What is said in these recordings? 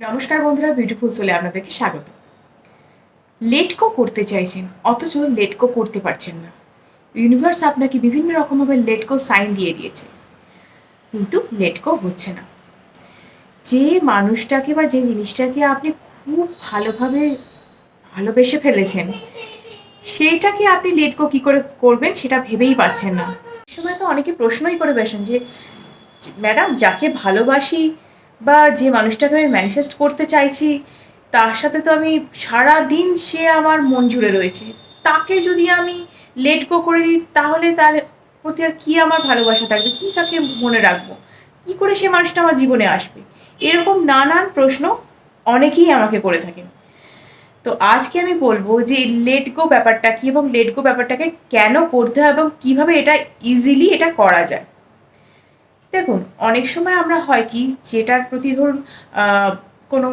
নমস্কার বন্ধুরা বিউটিফুল সোলে আপনাদেরকে স্বাগত। লেটকো করতে চাইছেন, অথচ লেটকো করতে পারছেন না। ইউনিভার্স আপনাকে বিভিন্ন রকমভাবে লেটকো সাইন দিয়ে দিয়েছে। কিন্তু লেটকো হচ্ছে না। যে মানুষটাকে বা যে জিনিসটাকে আপনি খুব ভালোভাবে ভালোবেসে ফেলেছেন সেইটাকে আপনি লেটকো কি করে করবেন সেটা ভেবেই পাচ্ছেন না। সময় তো অনেকে প্রশ্নই করে বসেন যে, ম্যাডাম, যাকে ভালোবাসি বা যে মানুষটাকে আমি ম্যানিফেস্ট করতে চাইছি, তার সাথে তো আমি সারা দিন সে আমার মন জুড়ে রয়েছে। তাকে যদি আমি লেট গো করে দিই, তাহলে তার প্রতি আর কী আমার ভালোবাসা থাকবে? কী তাকে মনে রাখব? কী করে সে মানুষটা আমার জীবনে আসবে? এরকম নানান প্রশ্ন অনেকেই আমাকে করে থাকেন। তো আজকে আমি বলব যে লেট গো ব্যাপারটা কী এবং লেট গো ব্যাপারটাকে কেন করতে হয় এবং কীভাবে এটা ইজিলি এটা করা যায়? দেখুন, অনেক সময় আমরা হয় কি, যেটার প্রতি ধরুন কোনো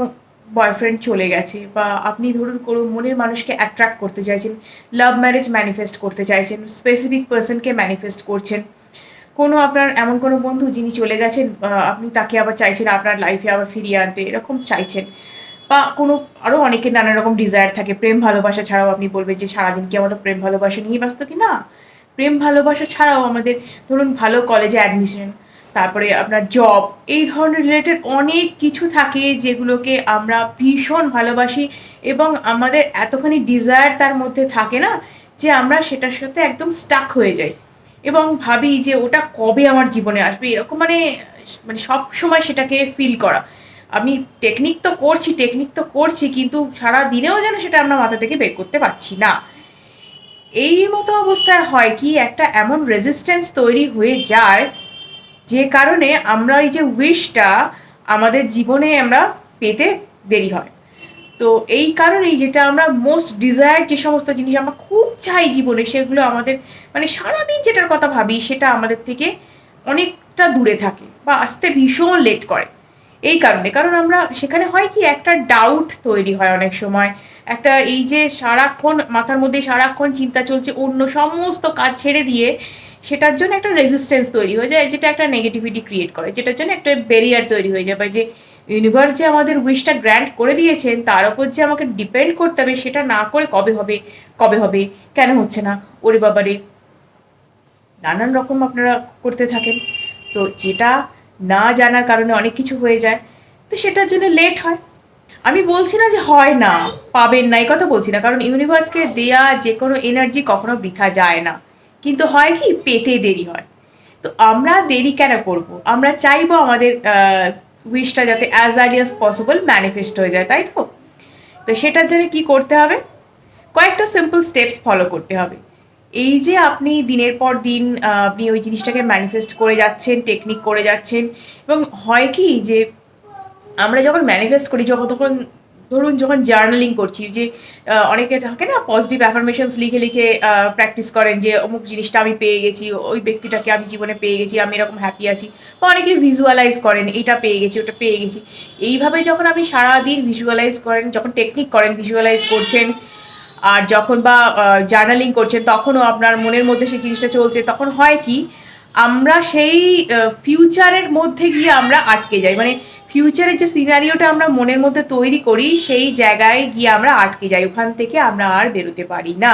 বয়ফ্রেন্ড চলে গেছে বা আপনি ধরুন কোনো মনের মানুষকে অ্যাট্রাক্ট করতে চাইছেন লাভ ম্যারেজ ম্যানিফেস্ট করতে চাইছেন স্পেসিফিক পার্সনকে ম্যানিফেস্ট করছেন, কোনো আপনার এমন কোনো বন্ধু যিনি চলে গেছেন আপনি তাকে আবার চাইছেন আপনার লাইফে আবার ফিরিয়ে আনতে, এরকম চাইছেন বা কোনো আরও অনেকের নানা রকম ডিজায়ার থাকে, প্রেম ভালোবাসা ছাড়াও আপনি বলবেন যে, সারাদিন কি আমরা প্রেম ভালোবাসা নিয়েই ব্যস্ত কি না? প্রেম ভালোবাসা ছাড়াও আমাদের ধরুন ভালো কলেজে অ্যাডমিশন তারপরে আপনার জব এই ধরনের রিলেটেড অনেক কিছু থাকে যেগুলোকে আমরা ভীষণ ভালোবাসি এবং আমাদের এতখানি ডিজায়ার তার মধ্যে থাকে না যে আমরা সেটার সাথে একদম স্টাক হয়ে যাই এবং ভাবি যে ওটা কবে আমার জীবনে আসবে। এরকম মানে মানে সব সময় সেটাকে ফিল করা। আমি টেকনিক তো করছি টেকনিক তো করছি, কিন্তু সারা দিনেও যেন সেটা আমরা মাথা থেকে বের করতে পারছি না। এই মতো অবস্থায় হয় কি, একটা এমন রেজিস্ট্যান্স তৈরি হয়ে যায় যে কারণে আমরা এই যে উইশটা আমাদের জীবনে আমরা পেতে দেরি হয়। তো এই কারণেই যেটা আমরা মোস্ট ডিজায়ার যে সমস্ত জিনিস আমরা খুব চাই জীবনে, সেগুলো আমাদের মানে সারাদিন যেটার কথা ভাবি, সেটা আমাদের থেকে অনেকটা দূরে থাকে বা আসতে ভীষণ লেট করে। এই কারণে। কারণ আমরা সেখানে হয় কি একটা ডাউট তৈরি হয় অনেক সময়। একটা এই যে সারাক্ষণ মাথার মধ্যে সারাক্ষণ চিন্তা চলছে, অন্য সমস্ত কাজ ছেড়ে দিয়ে সেটার জন্য একটা রেজিস্ট্যান্স তৈরি হয়ে যায়, যেটা একটা নেগেটিভিটি ক্রিয়েট করে, যেটার জন্য একটা ব্যারিয়ার তৈরি হয়ে যায়। বা যে ইউনিভার্স যে আমাদের উইশটা গ্র্যান্ট করে দিয়েছেন, তার উপর যে আমাকে ডিপেন্ড করতে হবে, সেটা না করে কবে হবে কবে হবে, কেন হচ্ছে না? ওরে বাবারে, নানান রকম আপনারা করতে থাকেন। তো যেটা না জানার কারণে অনেক কিছু হয়ে যায়। তো সেটার জন্য লেট হয়। আমি বলছি না যে হয় না, পাবেন না, এই কথা বলছি না। কারণ ইউনিভার্সকে দেয়া যে কোনো এনার্জি কখনো বৃথা যায় না। কিন্তু হয় কি, পেতে দেরি হয়। তো আমরা দেরি কেন করব? আমরা চাইব আমাদের উইশটা যাতে as early as possible manifest হয়ে যায়, তাই তো? তো সেটার জন্য কি করতে হবে? কয়েকটা সিম্পল স্টেপস ফলো করতে হবে। এই যে আপনি দিনের পর দিন আপনি ওই জিনিসটাকে ম্যানিফেস্ট করে যাচ্ছেন টেকনিক করে যাচ্ছেন, এবং হয় কি যে আমরা যখন ম্যানিফেস্ট করি, যখন তখন ধরুন যখন জার্নালিং করছি, যে অনেকে থাকে না পজিটিভ অ্যাফার্মেশনস লিখে লিখে প্র্যাকটিস করেন যে, অমুক জিনিসটা আমি পেয়ে গেছি, ওই ব্যক্তিটাকে আমি জীবনে পেয়ে গেছি, আমি এরকম হ্যাপি আছি। বা অনেকে ভিজুয়ালাইজ করেন, এটা পেয়ে গেছি, ওটা পেয়ে গেছি। এইভাবে যখন আপনি সারাদিন ভিজুয়ালাইজ করেন, যখন টেকনিক করেন ভিজুয়ালাইজ করছেন আর যখন বা জার্নালিং করছেন, তখনও আপনার মনের মধ্যে সেই জিনিসটা চলছে। তখন হয় কি, আমরা সেই ফিউচারের মধ্যে গিয়ে আমরা আটকে যাই। মানে ফিউচারের যে সিনারিওটা আমরা মনের মধ্যে তৈরি করি, সেই জায়গায় গিয়ে আমরা আটকে যাই। ওখান থেকে আমরা আর বেরোতে পারি না।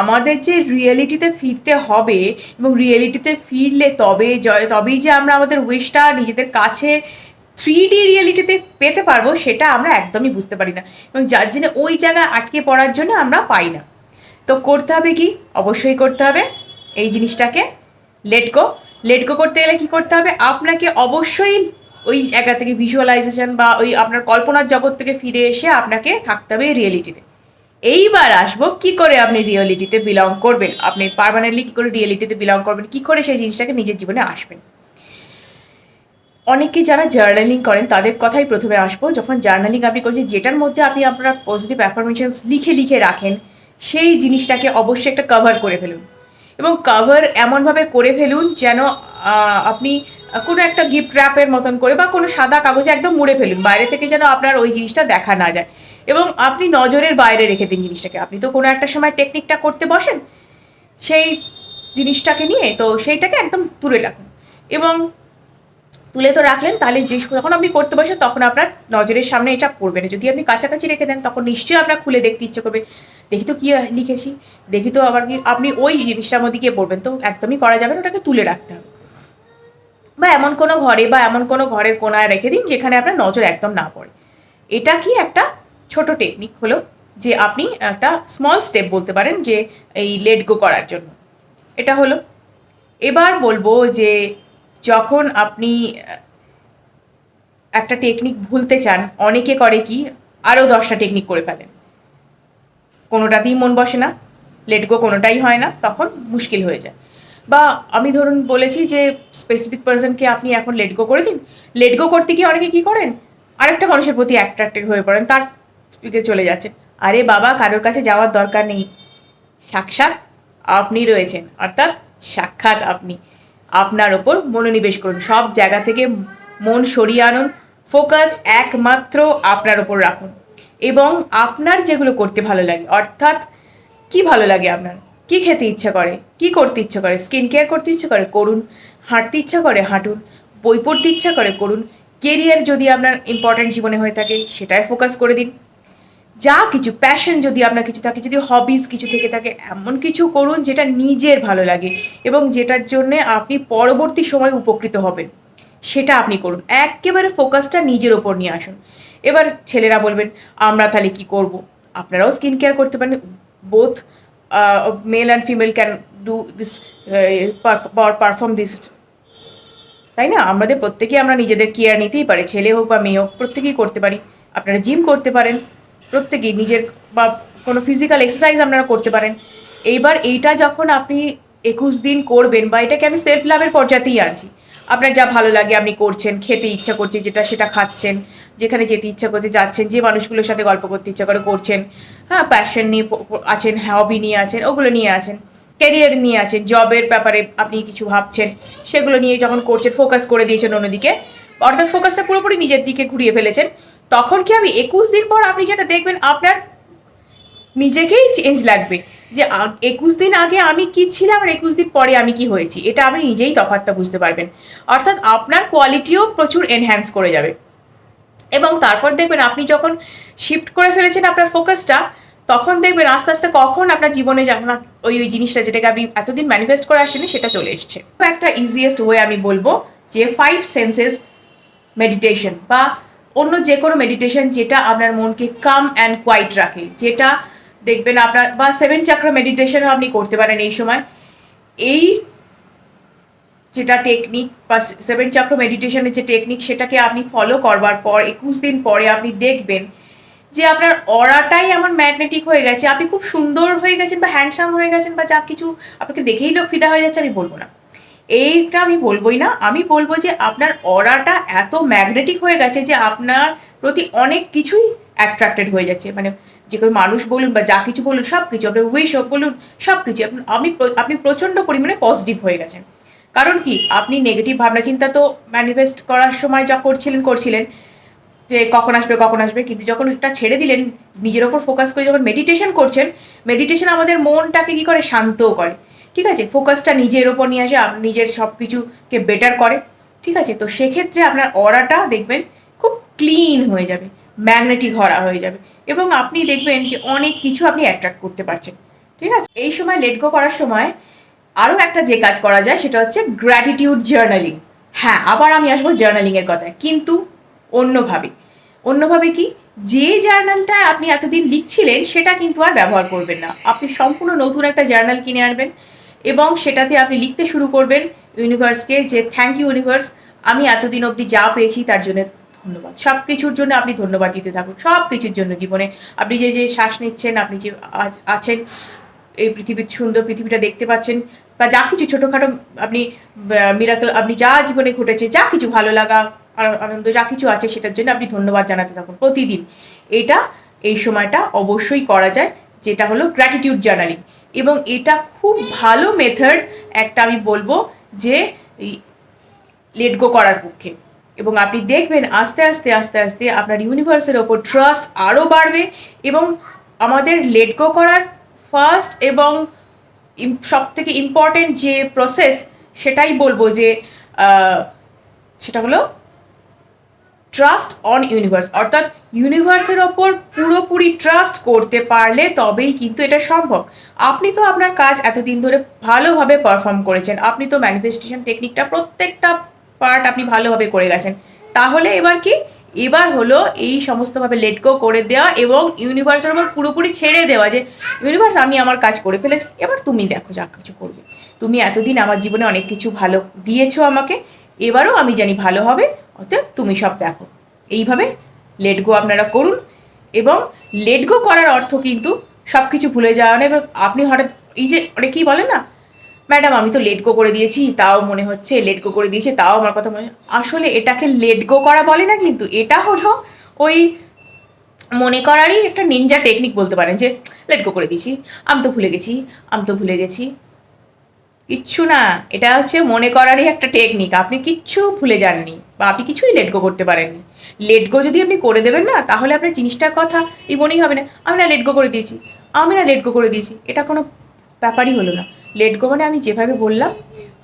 আমাদের যে রিয়েলিটিতে ফিরতে হবে এবং রিয়েলিটিতে ফিরলে তবে তবেই যে আমরা আমাদের উইশটা নিজেদের কাছে থ্রি ডি রিয়েলিটিতে পেতে পারব, সেটা আমরা একদমই বুঝতে পারি না। এবং যার জন্য ওই জায়গায় আটকে পড়ার জন্য আমরা পাই না। তো করতে হবে কি? অবশ্যই করতে হবে। এই জিনিসটাকে লেট গো লেট গো করতে গেলে কি করতে হবে? আপনাকে অবশ্যই ওই জায়গা থেকে ভিজুয়ালাইজেশন বা ওই আপনার কল্পনার জগৎ থেকে ফিরে এসে আপনাকে থাকতে হবে রিয়েলিটিতে এইবার আসব, কি করে আপনি রিয়েলিটিতে বিলং করবেন? আপনি পারমানেন্টলি কী করে রিয়েলিটিতে বিলং করবেন? কি করে সেই জিনিসটাকে নিজের জীবনে আসবেন? অনেকে যারা জার্নালিং করেন, তাদের কথাই প্রথমে আসব। যখন জার্নালিং আপনি করছেন, যেটার মধ্যে আপনি আপনার পজিটিভ অ্যাফার্মেশনস লিখে লিখে রাখেন, সেই জিনিসটাকে অবশ্যই একটা কভার করে ফেলুন। এবং কভার এমনভাবে করে ফেলুন যেন আপনি কোনো একটা গিফট র্যাপের মতন করে বা কোনো সাদা কাগজে একদম মুড়ে ফেলুন। বাইরে থেকে যেন আপনার ওই জিনিসটা দেখা না যায়। এবং আপনি নজরের বাইরে রেখে দিন জিনিসটাকে। আপনি তো কোনো একটা সময় টেকনিকটা করতে বসেন, সেই জিনিসটাকে নিয়ে, তো সেইটাকে একদম দূরে রাখুন। এবং তুলে তো রাখলেন, তাহলে যে যখন আপনি করতে বসেন তখন আপনার নজরের সামনে এটা পড়বে না। যদি আপনি কাছাকাছি রেখে দেন, তখন নিশ্চয়ই আপনার খুলে দেখতে ইচ্ছে করবে। দেখি তো কী লিখেছি, দেখি তো আবার কি আপনি ওই জিনিসটার মধ্যে গিয়ে পড়বেন। তো একদমই করা যাবে না, ওটাকে তুলে রাখতে হবে। বা এমন কোনো ঘরে বা এমন কোনো ঘরের কোনায় রেখে দিন, যেখানে আপনার নজর একদম না পড়ে। এটা কি একটা ছোট টেকনিক হলো, যে আপনি একটা স্মল স্টেপ বলতে পারেন, যে এই লেট গো করার জন্য। এটা হলো। এবার বলব যে যখন আপনি একটা টেকনিক ভুলতে চান, অনেকে করে কি আরও দশটা টেকনিক করে ফেলেন। কোনোটাতেই মন বসে না লেট গো কোনোটাই হয় না, তখন মুশকিল হয়ে যায়। বা আমি ধরুন বলেছি যে স্পেসিফিক পার্সনকে আপনি এখন লেট গো করে দিন লেট গো করতে গিয়ে অনেকে কী করেন, আরেকটা মানুষের প্রতি অ্যাট্রাক্টেড হয়ে পড়েন, তার দিকে চলে যাচ্ছে। আরে বাবা, কারোর কাছে যাওয়ার দরকার নেই। সাক্ষাৎ আপনি রয়েছেন, অর্থাৎ সাক্ষাৎ আপনি। আপনার ওপর মনোনিবেশ করুন। সব জায়গা থেকে মন সরিয়ে আনুন। ফোকাস একমাত্র আপনার ওপর রাখুন। এবং আপনার যেগুলো করতে ভালো লাগে, অর্থাৎ কি ভালো লাগে আপনার? কি খেতে ইচ্ছা করে? কি করতে ইচ্ছা করে? স্কিন কেয়ার করতে ইচ্ছা করে? করুন। হাঁটতে ইচ্ছা করে? হাঁটুন। বই পড়তে ইচ্ছা করে? করুন। কেরিয়ার যদি আপনার ইম্পর্ট্যান্ট জীবনে হয়ে থাকে, সেটাই ফোকাস করে দিন। যা কিছু প্যাশন যদি আপনার কিছু থাকে, যদি হবিস কিছু থেকে থাকে, এমন কিছু করুন যেটা নিজের ভালো লাগে এবং যেটার জন্যে আপনি পরবর্তী সময় উপকৃত হবেন। সেটা আপনি করুন। একেবারে ফোকাসটা নিজের ওপর নিয়ে আসুন। এবার ছেলেরা বলবেন, আমরা তাহলে কি করব? আপনারাও স্কিন কেয়ার করতে পারেন। Both male and female can do this perform this তাই না? আমাদের প্রত্যেকেই আমরা নিজেদের কেয়ার নিতেই পারি। ছেলে হোক বা মেয়ে হোক, প্রত্যেকেই করতে পারি। আপনারা জিম করতে পারেন। প্রত্যেকেই নিজের বা কোনো ফিজিক্যাল এক্সারসাইজ আপনারা করতে পারেন। এইবার এইটা যখন আপনি একুশ দিন করবেন বা এটাকে আমি সেলফ লাভের পর্যাতেই আনছি। আপনার যা ভালো লাগে আপনি করছেন, খেতে ইচ্ছা করছে যেটা সেটা খাচ্ছেন, যেখানে যেতে ইচ্ছা করছে যাচ্ছেন, যে মানুষগুলোর সাথে গল্প করতে ইচ্ছা করে করছেন হ্যাঁ প্যাশন নিয়ে আছেন হবি নিয়ে আছেন, ওগুলো নিয়ে আছেন ক্যারিয়ার নিয়ে আছেন জবের ব্যাপারে আপনি কিছু ভাবছেন, সেগুলো নিয়ে যখন করছেন ফোকাস করে দিয়েছেন অন্যদিকে, অর্থাৎ ফোকাসটা পুরোপুরি নিজের দিকে ঘুরিয়ে ফেলেছেন। তখন কি আমি একুশ দিন পর আপনি যেটা দেখবেন, আপনার নিজেকেই চেঞ্জ লাগবে। যে একুশ দিন আগে আমি কি ছিলাম আর একুশ দিন পরে আমি কি হয়েছি, এটা আপনি নিজেই তফাৎটা বুঝতে পারবেন। অর্থাৎ আপনার কোয়ালিটিও প্রচুর এনহ্যান্স করে যাবে। এবং তারপর দেখবেন আপনি যখন শিফট করে ফেলেছেন আপনার ফোকাসটা তখন দেখবেন আস্তে আস্তে কখন আপনার জীবনে যখন ওই ওই জিনিসটা যেটাকে আপনি এতদিন ম্যানিফেস্ট করে আসেনি সেটা চলে এসছে। একটা ইজিয়েস্ট ওয়ে আমি বলব যে ফাইভ সেন্সেস মেডিটেশন বা অন্য যে কোনো মেডিটেশন যেটা আপনার মনকে কাম অ্যান্ড কোয়াইট রাখে, যেটা দেখবেন আপনার, বা সেভেন চাক্র মেডিটেশনও আপনি করতে পারেন এই সময়। এই যেটা টেকনিক বা সেভেন চাক্র মেডিটেশনের যে টেকনিক সেটাকে আপনি ফলো করবার পর, একুশ দিন পরে আপনি দেখবেন যে আপনার অরাটাই এমন ম্যাগনেটিক হয়ে গেছে। আপনি খুব সুন্দর হয়ে গেছেন বা হ্যান্ডসাম হয়ে গেছেন বা যা কিছু আপনাকে দেখেই লোক ফিদা হয়ে যাচ্ছে, আমি বলব না। এইটা আমি বলবোই না। আমি বলব যে আপনার অরাটা এত ম্যাগনেটিক হয়ে গেছে যে আপনার প্রতি অনেক কিছুই অ্যাট্রাক্টেড হয়ে যাচ্ছে। মানে যে কোনো মানুষ বলুন বা যা কিছু বলুন সব কিছু আপনার উইশ হোক বলুন সব কিছু আমি আপনি প্রচণ্ড পরিমাণে পজিটিভ হয়ে গেছেন। কারণ কি? আপনি নেগেটিভ ভাবনা চিন্তা তো ম্যানিফেস্ট করার সময় যা করছিলেন করছিলেন। যে কখন আসবে কখন আসবে। কিন্তু যখন এটা ছেড়ে দিলেন, নিজের ওপর ফোকাস করে যখন মেডিটেশন করছেন মেডিটেশন আমাদের মনটাকে কি করে? শান্তও করে। ঠিক আছে? ফোকাসটা নিজের ওপর নিয়ে আসে নিজের সব কিছুকে বেটার করে। ঠিক আছে? তো সেক্ষেত্রে আপনার অরাটা দেখবেন খুব ক্লিন হয়ে যাবে ম্যাগনেটিক হরা হয়ে যাবে। এবং আপনি দেখবেন যে অনেক কিছু আপনি অ্যাট্রাক্ট করতে পারছেন। ঠিক আছে? এই সময় লেট গো করার সময় আরও একটা যে কাজ করা যায়, সেটা হচ্ছে গ্র্যাটিটিউড জার্নালিং হ্যাঁ আবার আমি আসব জার্নালিংয়ের কথায়। কিন্তু অন্যভাবে। অন্যভাবে কি? যে জার্নালটা আপনি এতদিন লিখছিলেন, সেটা কিন্তু আর ব্যবহার করবেন না। আপনি সম্পূর্ণ নতুন একটা জার্নাল কিনে আনবেন। এবং সেটাতে আপনি লিখতে শুরু করবেন ইউনিভার্সকে যে থ্যাংক ইউ ইউনিভার্স, আমি এতদিন অবধি যা পেয়েছি তার জন্য ধন্যবাদ। সব কিছুর জন্য আপনি ধন্যবাদ দিতে থাকুন সব কিছুর জন্য জীবনে। আপনি যে যে শ্বাস নিচ্ছেন, আপনি যে আছেন, এই পৃথিবীর সুন্দর পৃথিবীটা দেখতে পাচ্ছেন, বা যা কিছু ছোটোখাটো আপনি মিরাকল আপনি যা জীবনে ঘটেছে, যা কিছু ভালো লাগা আনন্দ, যা কিছু আছে সেটার জন্য আপনি ধন্যবাদ জানাতে থাকুন প্রতিদিন। এটা, এই সময়টা অবশ্যই করা যায়, যেটা হলো গ্র্যাটিটিউড জার্নালিং এবং এটা খুব ভালো মেথড একটা আমি বলব যে লেট গো করার পক্ষে। এবং আপনি দেখবেন আস্তে আস্তে আস্তে আস্তে আপনার ইউনিভার্সের ওপর ট্রাস্ট আরও বাড়বে এবং আমাদের লেট গো করার ফার্স্ট এবং সব থেকে ইম্পর্টেন্ট যে প্রসেস সেটাই বলব যে সেটা হলো ট্রাস্ট অন ইউনিভার্স অর্থাৎ ইউনিভার্সের ওপর পুরোপুরি ট্রাস্ট করতে পারলে তবেই কিন্তু এটা সম্ভব। আপনি তো আপনার কাজ এতদিন ধরে ভালোভাবে পারফর্ম করেছেন, আপনি তো ম্যানিফেস্টেশন টেকনিকটা প্রত্যেকটা পার্ট আপনি ভালোভাবে করে গেছেন। তাহলে এবার কি? এবার হলো এই সমস্তভাবে লেট গো করে দেওয়া এবং ইউনিভার্সের ওপর পুরোপুরি ছেড়ে দেওয়া যে ইউনিভার্স আমি আমার কাজ করে ফেলেছি, এবার তুমি দেখো যা কিছু করবে। তুমি এতদিন আমার জীবনে অনেক কিছু ভালো দিয়েছ আমাকে, এবারও আমি জানি ভালো হবে অতএব তুমি সব দেখো। এইভাবে লেট গো আপনারা করুন এবং লেট গো করার অর্থ কিন্তু সব কিছু ভুলে যাওয়া না এবার আপনি হঠাৎ এই যে অনেকেই বলেন না, ম্যাডাম, আমি তো লেট গো করে দিয়েছি, তাও মনে হচ্ছে লেট গো করে দিয়েছে, তাও আমার কথা মনে আসলে এটাকে লেট গো করা বলে না কিন্তু এটা হলো ওই মনে করারই একটা নিনজা টেকনিক বলতে পারেন যে লেট গো করে দিয়েছি, আমি তো ভুলে গেছি, আমি তো ভুলে গেছি। কিচ্ছু না, এটা হচ্ছে মনে করারই একটা টেকনিক আপনি কিচ্ছু ভুলে যাননি। বা আপনি কিছুই লেট গো করতে পারেননি। লেট গো যদি আপনি করে দেবেন না, তাহলে আপনার জিনিসটার কথা এই মনেই হবে না, আমি না লেট গো করে দিয়েছি, আমি না লেট গো করে দিয়েছি, এটা কোনো ব্যাপারই হলো না। লেট গো মানে আমি যেভাবে বললাম,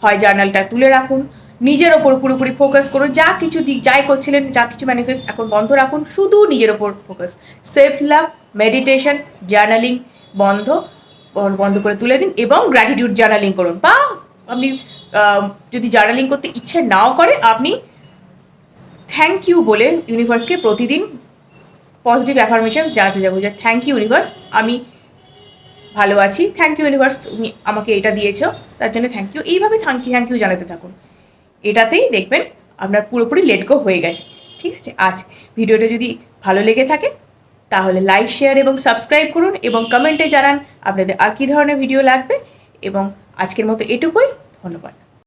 হয় জার্নালটা তুলে রাখুন, নিজের ওপর পুরোপুরি ফোকাস করুন, যা কিছু দিক, যাই করছিলেন, যা কিছু ম্যানিফেস্ট এখন বন্ধ রাখুন, শুধু নিজের ওপর focus self love meditation journaling বন্ধ বন্ধ করে তুলে দিন এবং গ্র্যাটিটিউড জার্নালিং করুন। বা আপনি যদি জার্নালিং করতে ইচ্ছে নাও করে, আপনি থ্যাংক ইউ বলে ইউনিভার্সকে প্রতিদিন পজিটিভ অ্যাফার্মেশন জানাতে যাব যে থ্যাংক ইউ ইউনিভার্স আমি ভালো আছি। থ্যাংক ইউ ইউনিভার্স তুমি আমাকে এটা দিয়েছ। তার জন্য থ্যাংক ইউ। এইভাবে থ্যাংক ইউ থ্যাংক ইউ জানাতে থাকুন। এটাতেই দেখবেন আপনার পুরোপুরি লেট গো হয়ে গেছে। ঠিক আছে? আজ ভিডিওটা যদি ভালো লেগে থাকে, তাহলে লাইক শেয়ার এবং সাবস্ক্রাইব করুন এবং কমেন্টে জানান আপনাদের আর কী ধরনের ভিডিও লাগবে। এবং আজকের মতো এটুকুই। ধন্যবাদ।